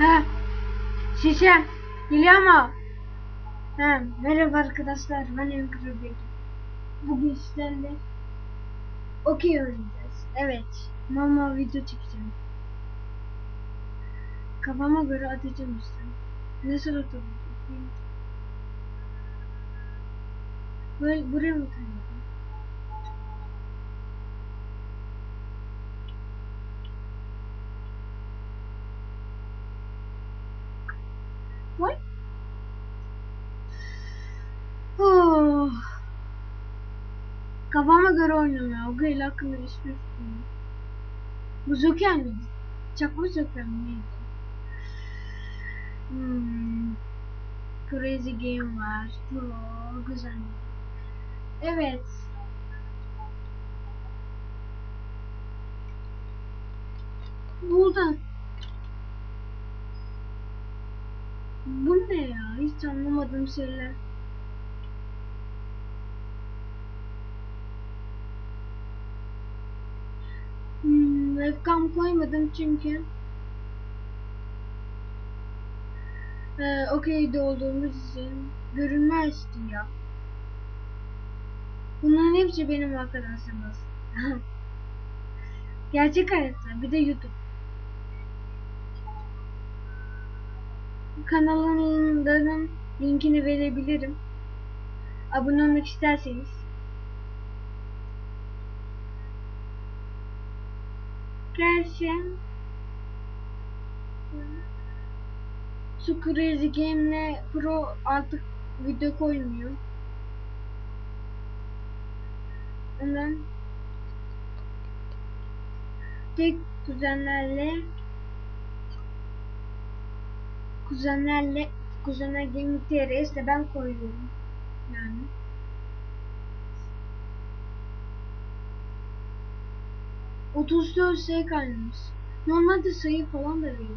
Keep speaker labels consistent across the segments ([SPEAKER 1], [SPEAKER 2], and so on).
[SPEAKER 1] Ha. Şişe. Geliyor? Ha. Merhaba arkadaşlar. Ben Emre. Bugün sizlerle okey oynayacağız. Evet. Mama video çekeceğim. Kafama göre atacağım işte. Nasıl atabilirim? Böyle buraya mı kaynadım? Kafama göre ya. O gıyla hakkında hiçbir fikrim yok. Bu Joker miydi? Çakma Joker miydi? Hmm. Crazy Game var. Oo, güzel. Evet. Buldum. Bu ne ya? Hiç anlamadığım şeyler. Hmm, webcam koymadım çünkü ee, okeyde olduğumuz için görünmez ya. Bunların hepsi benim arkadaşlarımız. Gerçek hayatta bir de YouTube. kanalımların linkini verebilirim. Abone olmak isterseniz. Gerçi şu Crazy Game'le Pro artık video koymuyor. Ondan tek kuzenlerle kuzenlerle kuzenler Gaming TRS de ben koyuyorum. Yani. Otuz dört sayı kalmış. Normalde sayı falan da veriyor.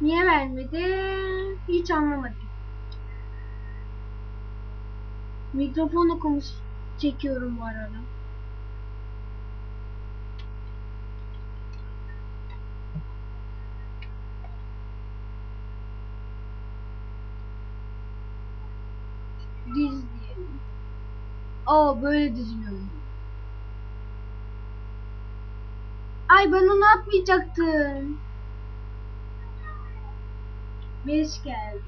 [SPEAKER 1] Niye vermedi? Hiç anlamadım. Mikrofon konuş çekiyorum bu arada. diz diyelim. Aa böyle diziliyorum. Ay ben onu atmayacaktım. 5 geldi.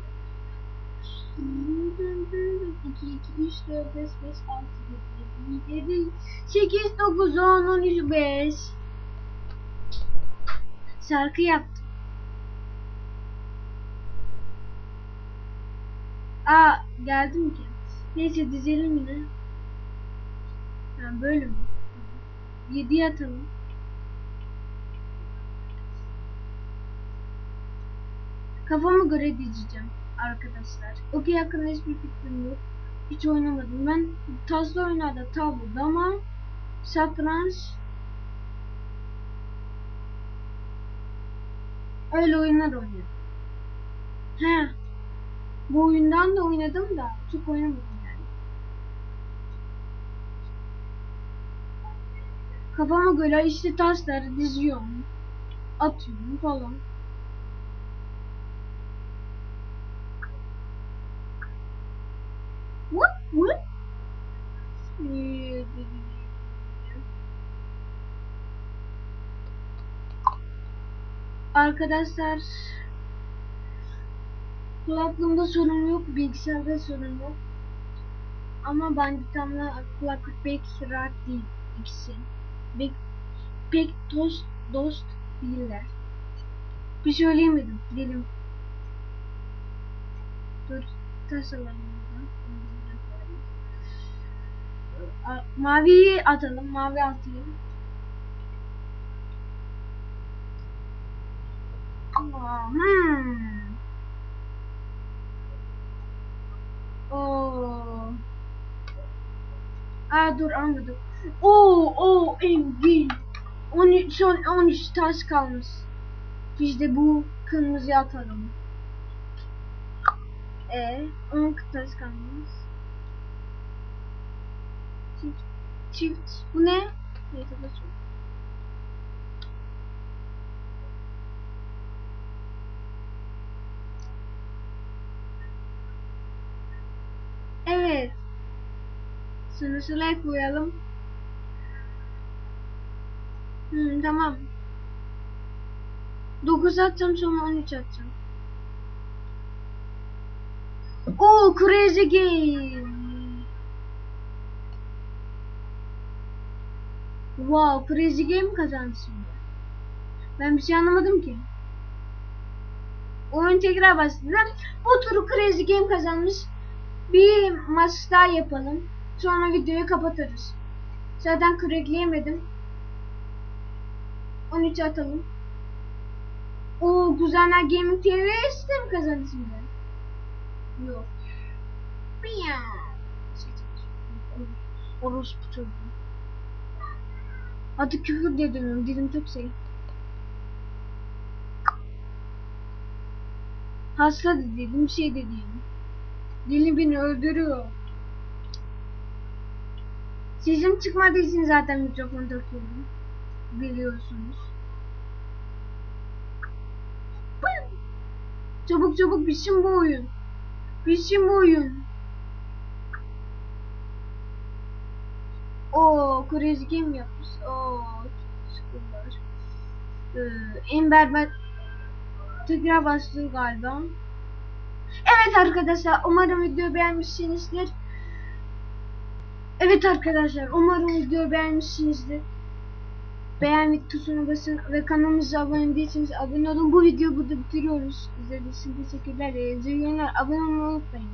[SPEAKER 1] 2, 2, 3, 4, 5, 5, 6, 7, 7, 8, 9, 10, 13, 5. Şarkı yaptım. Aa geldim ki. Neyse dizelim yine. Yani böyle mi? 7'ye atalım. Kafama göre dizeceğim arkadaşlar. Okey hakkında hiçbir fikrim yok. Hiç oynamadım. Ben tazlı oyunlarda tabloda ama satranç öyle oyunlar oynuyorum. He. Bu oyundan da oynadım da çok oynamadım yani. Kafama göre işte taşları diziyorum. Atıyorum falan. Arkadaşlar Kulaklığımda sorun yok, bilgisayarda sorun yok. Ama banditamla kulaklık pek rahat değil ikisi. Pek, pek dost, dost değiller. Bir söyleyemedim, gidelim. Dur, taş alalım Maviyi atalım, mavi atayım. Hmm. Oo. Aa dur anladım. Oo o Engin. 13 son 13 taş kalmış. İşte bu kırmızı atalım. E 10 taş kalmış. Çift. Çift. Bu ne? Neyse, bu. Evet. Sınırsız koyalım. Hmm, tamam. 9 atacağım sonra 13 atacağım. Oo crazy game. Wow crazy game kazandı şimdi. Ben bir şey anlamadım ki. Oyun tekrar başladı. Bu turu crazy game kazanmış. Bir maç daha yapalım. Sonra videoyu kapatırız. Zaten crackleyemedim. 13 atalım. O Kuzenler Gaming TV işte mi kazandı şimdi? Yok. Miyav. Orospu çocuğu. Hadi küfür dönüyorum. Dilim çok şey. Hasta dedim, şey de Dilim beni öldürüyor. Sesim çıkmadığı için zaten mikrofon takıyorum. Biliyorsunuz. Çabuk çabuk bitsin bu oyun. Bitsin bu oyun. Oo, Crazy Game yapmış. Oo, sıkılır. Ee, en berbat tekrar başlıyor galiba. Evet arkadaşlar, umarım videoyu beğenmişsinizdir. Evet arkadaşlar, umarım videoyu beğenmişsinizdir. Beğen tuşuna basın ve kanalımıza abone değilseniz abone olun. Bu videoyu burada bitiriyoruz. İzlediğiniz için teşekkürler. Günler. Abone olmayı unutmayın.